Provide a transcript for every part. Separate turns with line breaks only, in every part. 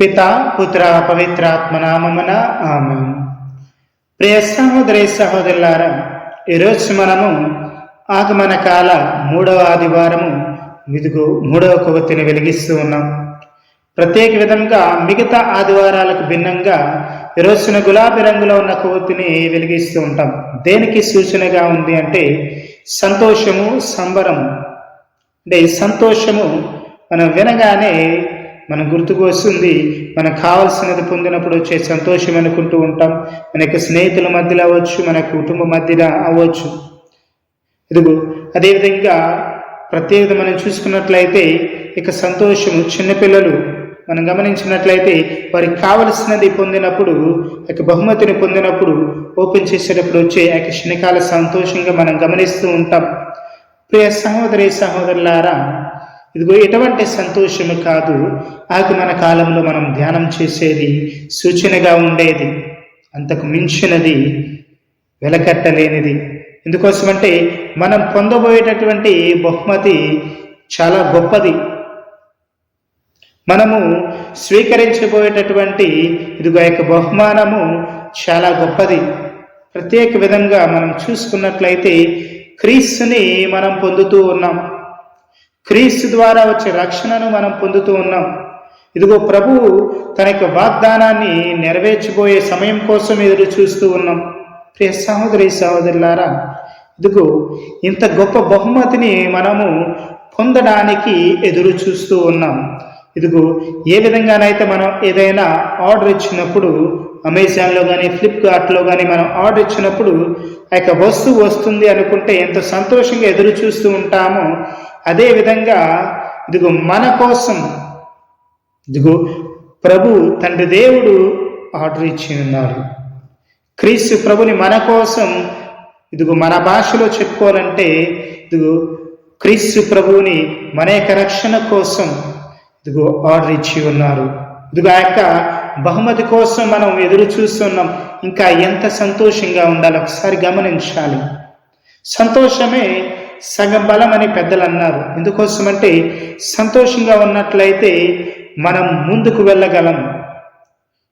పిత పుత్ర పవిత్రాత్మనామమున ఆమె ప్రియ సహోదరి సహోదరులారా ఈరోజు మనము ఆగమన కాల మూడవ ఆదివారము ఇదిగో మూడవ కొవ్వొత్తిని వెలిగిస్తూ ఉన్నాం. ప్రత్యేక విధంగా మిగతా ఆదివారాలకు భిన్నంగా ఈరోజున గులాబీ రంగులో ఉన్న కొవ్వొత్తిని వెలిగిస్తూ ఉంటాం. దేనికి సూచనగా ఉంది అంటే సంతోషము సంబరము. అంటే సంతోషము మనం వినగానే మనం గుర్తుకు వస్తుంది. మనకు కావాల్సినది పొందినప్పుడు వచ్చే సంతోషం అనుకుంటూ ఉంటాం. మన యొక్క స్నేహితుల మధ్యలో అవ్వచ్చు మన కుటుంబ మధ్యలో అవ్వచ్చు. ఇదిగో అదేవిధంగా ప్రత్యేకత మనం చూసుకున్నట్లయితే ఇక సంతోషము చిన్నపిల్లలు మనం గమనించినట్లయితే వారికి కావలసినది పొందినప్పుడు ఇక బహుమతిని పొందినప్పుడు ఓపెన్ చేసేటప్పుడు వచ్చే ఆ యొక్క క్షణకాల సంతోషంగా మనం గమనిస్తూ ఉంటాం. ప్రియ సహోదరి సహోదరులారా ఇదిగో ఎటువంటి సంతోషము కాదు. ఆగమన కాలంలో మనం ధ్యానం చేసేది సూచనగా ఉండేది. అంతకు మించినది వెలకట్టలేనిది. ఎందుకోసమంటే మనం పొందబోయేటటువంటి బహుమతి చాలా గొప్పది. మనము స్వీకరించబోయేటటువంటి ఇదిగో యొక్క బహుమానము చాలా గొప్పది. ప్రత్యేక విధంగా మనం చూసుకున్నట్లయితే క్రీస్తుని మనం పొందుతూ ఉన్నాం. క్రీస్తు ద్వారా వచ్చే రక్షణను మనం పొందుతూ ఉన్నాం. ఇదిగో ప్రభువు తన యొక్క వాగ్దానాన్ని నెరవేర్చిపోయే సమయం కోసం ఎదురు చూస్తూ ఉన్నాం. ప్రియ సహోదరి సహోదరులారా ఇదిగో ఇంత గొప్ప బహుమతిని మనము పొందడానికి ఎదురు చూస్తూ ఉన్నాం. ఇదిగో ఏ విధంగానైతే మనం ఏదైనా ఆర్డర్ ఇచ్చినప్పుడు అమెజాన్లో కానీ ఫ్లిప్కార్ట్లో కానీ మనం ఆర్డర్ ఇచ్చినప్పుడు ఆ యొక్క వస్తువు వస్తుంది అనుకుంటే ఎంత సంతోషంగా ఎదురు చూస్తూ ఉంటామో అదే విధంగా ఇదిగో మన కోసం ఇదిగో ప్రభు తండ్రి దేవుడు ఆర్డర్ ఇచ్చి ఉన్నారు క్రీస్తు ప్రభుని మన కోసం ఇదిగో మన భాషలో చెప్పుకోవాలంటే ఇదిగో క్రీస్తు ప్రభువుని మన యొక్క రక్షణ కోసం ఇదిగో ఆర్డర్ ఇచ్చి ఉన్నారు. ఇదిగో ఆ యొక్క బహుమతి కోసం మనం ఎదురు చూస్తున్నాం. ఇంకా ఎంత సంతోషంగా ఉండాలి. ఒకసారి గమనించాలి. సంతోషమే సగం బలం అని పెద్దలు అన్నారు. ఎందుకోసమంటే సంతోషంగా ఉన్నట్లయితే మనం ముందుకు వెళ్ళగలం.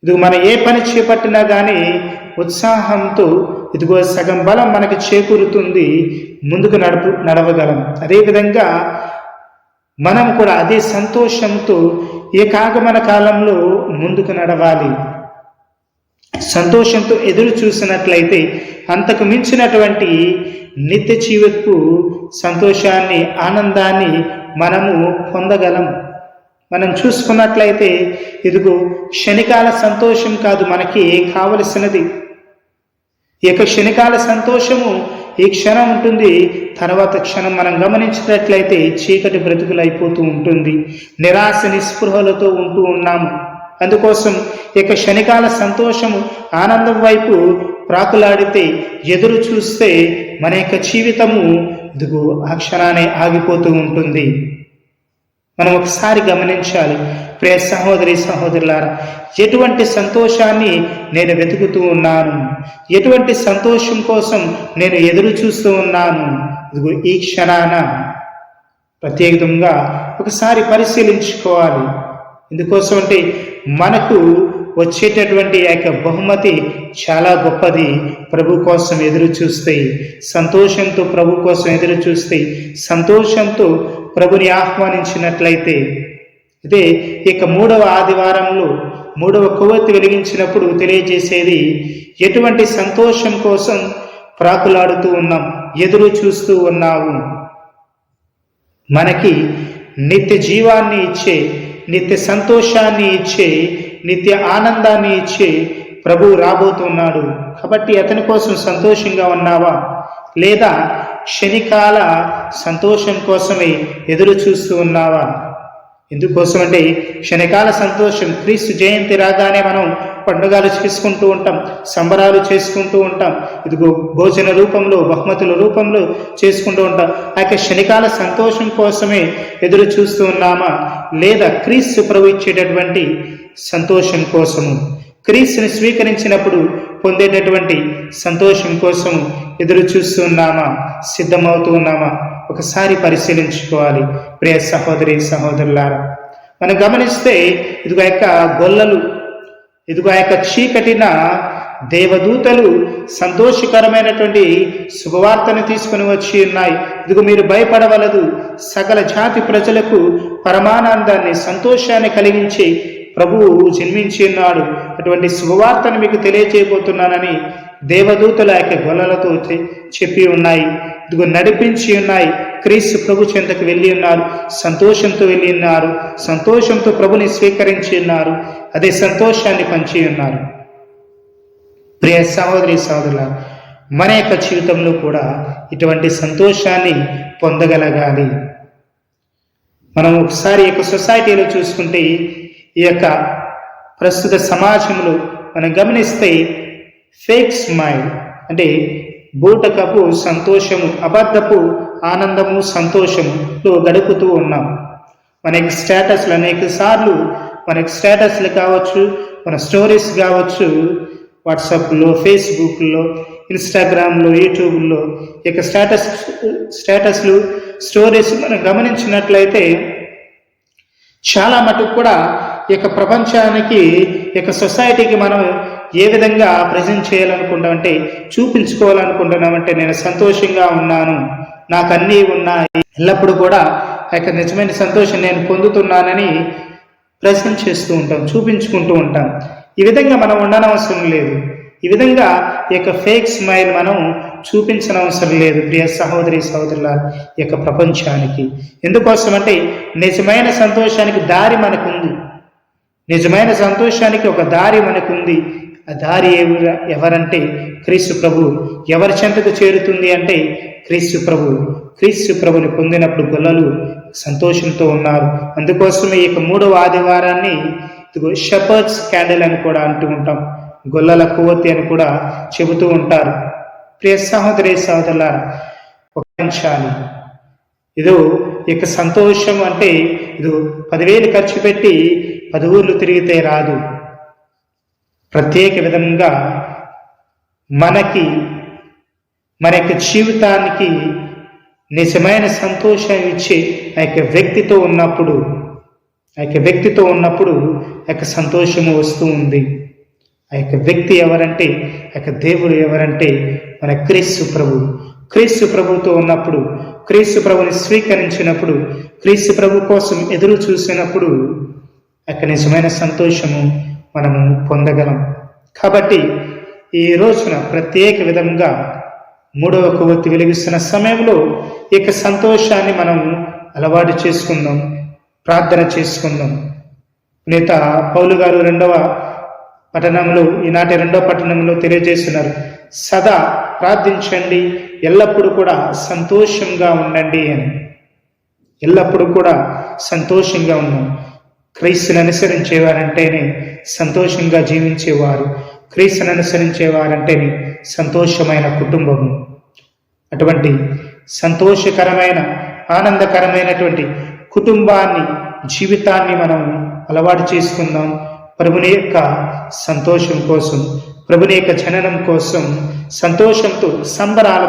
ఇది మనం ఏ పని చేపట్టినా కానీ ఉత్సాహంతో ఇదిగో సగం బలం మనకి చేకూరుతుంది ముందుకు నడుపు నడవగలం. అదేవిధంగా మనం కూడా అదే సంతోషంతో ఏ కాగమన కాలంలో ముందుకు నడవాలి. సంతోషంతో ఎదురు చూసినట్లయితే అంతకు మించినటువంటి నిత్య జీవత్కు సంతోషాన్ని ఆనందాన్ని మనము పొందగలం. మనం చూసుకున్నట్లయితే ఇదిగో క్షణికాల సంతోషం కాదు మనకి కావలసినది. ఈ యొక్క క్షణికాల సంతోషము ఈ క్షణం ఉంటుంది. తర్వాత క్షణం మనం గమనించినట్లయితే చీకటి బ్రతుకులు అయిపోతూ ఉంటుంది. నిరాశ నిస్పృహలతో ఉంటూ ఉన్నాము. అందుకోసం ఇక క్షణికాల సంతోషము ఆనందం వైపు ప్రాకులాడితే ఎదురు చూస్తే మన యొక్క జీవితము ఇదిగో ఆ క్షణాన్ని ఆగిపోతూ ఉంటుంది. మనం ఒకసారి గమనించాలి. ప్రే సహోదరి సహోదరులారా ఎటువంటి సంతోషాన్ని నేను వెతుకుతూ ఉన్నాను? ఎటువంటి సంతోషం కోసం నేను ఎదురు చూస్తూ ఉన్నాను? ఇదిగో ఈ క్షణాన ప్రత్యేకంగా ఒకసారి పరిశీలించుకోవాలి. ఎందుకోసం అంటే మనకు వచ్చేటటువంటి ఆ యొక్క బహుమతి చాలా గొప్పది. ప్రభు కోసం ఎదురు చూస్తాయి సంతోషంతో ప్రభు కోసం ఎదురు చూస్తాయి సంతోషంతో ప్రభుని ఆహ్వానించినట్లయితే అదే ఇక మూడవ ఆదివారంలో మూడవ కొవ్వొత్తి వెలిగించినప్పుడు తెలియజేసేది ఎటువంటి సంతోషం కోసం ప్రాకులాడుతూ ఉన్నాం ఎదురు చూస్తూ ఉన్నావు. మనకి నిత్య జీవాన్ని ఇచ్చే నిత్య సంతోషాన్ని ఇచ్చే నిత్య ఆనందాన్ని ఇచ్చే ప్రభువు రాబోతున్నాడు. కాబట్టి అతని కోసం సంతోషంగా ఉన్నావా? లేదా క్షణికాల సంతోషం కోసమే ఎదురు చూస్తూ ఉన్నావా? ఎందుకోసం అంటే క్షణికాల సంతోషం క్రీస్తు జయంతి రాగానే మనం పండుగలు చేసుకుంటూ ఉంటాం సంబరాలు చేసుకుంటూ ఉంటాం ఇదిగో భోజన రూపంలో బహుమతుల రూపంలో చేసుకుంటూ ఉంటాం. ఆ యొక్క క్షణికాల సంతోషం కోసమే ఎదురు చూస్తూ ఉన్నామా? లేదా క్రీస్తు ప్రభు ఇచ్చేటటువంటి సంతోషం కోసము. క్రీస్తుని స్వీకరించినప్పుడు పొందేటటువంటి సంతోషం కోసం ఎదురు చూస్తున్నామా సిద్ధమవుతూ ఉన్నామా? ఒకసారి పరిశీలించుకోవాలి. ప్రియ సహోదరి సహోదరులారా మనం గమనిస్తే ఇదిగో యొక్క గొల్లలు ఇదిగో ఆ యొక్క చీకటిన దేవదూతలు సంతోషకరమైనటువంటి శుభవార్తను తీసుకుని వచ్చి ఉన్నాయి. ఇదిగో మీరు భయపడవలదు. సకల జాతి ప్రజలకు పరమానందాన్ని సంతోషాన్ని కలిగించి ప్రభువు జన్మించి ఉన్నాడు. అటువంటి శుభవార్తను మీకు తెలియజేయబోతున్నానని దేవదూతల యొక్క గొల్లలతో చెప్పి ఉన్నాయి. ఇదిగో నడిపించి ఉన్నాయి. క్రీస్తు ప్రభు చెంతకు వెళ్ళి ఉన్నారు. సంతోషంతో వెళ్ళి ఉన్నారు. సంతోషంతో ప్రభుని స్వీకరించి ఉన్నారు. అదే సంతోషాన్ని పంచి ఉన్నారు. ప్రియ సహోదరి సహోదరుల మన యొక్క జీవితంలో కూడా ఇటువంటి సంతోషాన్ని పొందగలగాలి. మనం ఒకసారి యొక్క సొసైటీలో చూసుకుంటే ఈ యొక్క ప్రస్తుత సమాజంలో మనం గమనిస్తే ఫేక్ స్మైల్ అంటే బూటకపు సంతోషము అబద్ధపు ఆనందము సంతోషములో గడుపుతూ ఉన్నాం. మనకి స్టేటస్లు అనేక సార్లు మనకి స్టేటస్లు కావచ్చు మన స్టోరీస్ కావచ్చు వాట్సాప్లో ఫేస్బుక్లో ఇన్స్టాగ్రామ్లో యూట్యూబ్లో ఇక స్టేటస్ స్టేటస్లు స్టోరీస్ మనం గమనించినట్లయితే చాలా మటుకు కూడా ఈ యొక్క ప్రపంచానికి ఈ యొక్క సొసైటీకి మనం ఏ విధంగా ప్రజెంట్ చేయాలనుకుంటామంటే చూపించుకోవాలనుకుంటున్నామంటే నేను సంతోషంగా ఉన్నాను. నాకు అన్నీ ఉన్నాయి. ఎల్లప్పుడూ కూడా యొక్క నిజమైన సంతోషం నేను పొందుతున్నానని ప్రజెంట్ చేస్తూ ఉంటాం చూపించుకుంటూ ఉంటాం. ఈ విధంగా మనం ఉండనవసరం లేదు. ఈ విధంగా ఈ యొక్క ఫేక్ స్మైల్ మనం చూపించనవసరం లేదు ప్రియ సహోదరి సహోదరుల యొక్క ప్రపంచానికి. ఎందుకోసం అంటే నిజమైన సంతోషానికి దారి మనకుంది. నిజమైన సంతోషానికి ఒక దారి మనకుంది. ఆ దారి ఎవరంటే క్రీస్తు ప్రభు. ఎవరి చెంతకు చేరుతుంది అంటే క్రీస్తు ప్రభు. క్రీస్తు ప్రభుని పొందినప్పుడు గొల్లలు సంతోషంతో ఉన్నారు. అందుకోసమే ఈ మూడవ ఆదివారాన్ని ఇదిగో షపర్డ్స్ క్యాండిల్ అని కూడా అంటూ ఉంటాం. గొల్లల కొవ్వొత్తి అని కూడా చెబుతూ ఉంటారు. ప్రియ సహోదరి సహోదరుల ఒక అంశాలు ఇదో ఇక సంతోషం అంటే ఇది పదివేలు ఖర్చు పెట్టి పది ఊర్లు తిరిగితే రాదు. ప్రత్యేక విధంగా మనకి మన యొక్క జీవితానికి నిజమైన సంతోషం ఇచ్చే ఆ యొక్క వ్యక్తితో ఉన్నప్పుడు ఆ యొక్క వ్యక్తితో ఉన్నప్పుడు ఆ యొక్క సంతోషము వస్తూ ఉంది. ఆ యొక్క వ్యక్తి ఎవరంటే ఆ యొక్క దేవుడు ఎవరంటే మన క్రీస్తు ప్రభు. క్రీస్తు ప్రభుతో ఉన్నప్పుడు క్రీస్తు ప్రభుని స్వీకరించినప్పుడు క్రీస్తు ప్రభు కోసం ఎదురు చూసినప్పుడు అక్కడ నిజమైన సంతోషము మనము పొందగలం. కాబట్టి ఈ రోజున ప్రత్యేక విధంగా మూడవ కొవ్వొత్తి వెలిగిస్తున్న సమయంలో ఈ యొక్క సంతోషాన్ని మనం అలవాటు చేసుకుందాం ప్రార్థన చేసుకుందాం. నేత పౌలు గారు రెండవ పట్టణంలో ఈనాటి రెండవ పట్టణంలో తెలియజేస్తున్నారు సదా ప్రార్థించండి ఎల్లప్పుడూ కూడా సంతోషంగా ఉండండి అని. ఎల్లప్పుడూ కూడా సంతోషంగా ఉన్నాం క్రీస్తుని అనుసరించేవారంటేనే సంతోషంగా జీవించేవారు. క్రీస్తుని అనుసరించేవారంటేనే సంతోషమైన కుటుంబము. అటువంటి సంతోషకరమైన ఆనందకరమైనటువంటి కుటుంబాన్ని జీవితాన్ని మనం అలవాటు చేసుకుందాం. ప్రభుని యొక్క సంతోషం కోసం ప్రభుని యొక్క జననం కోసం సంతోషంతో సంబరాల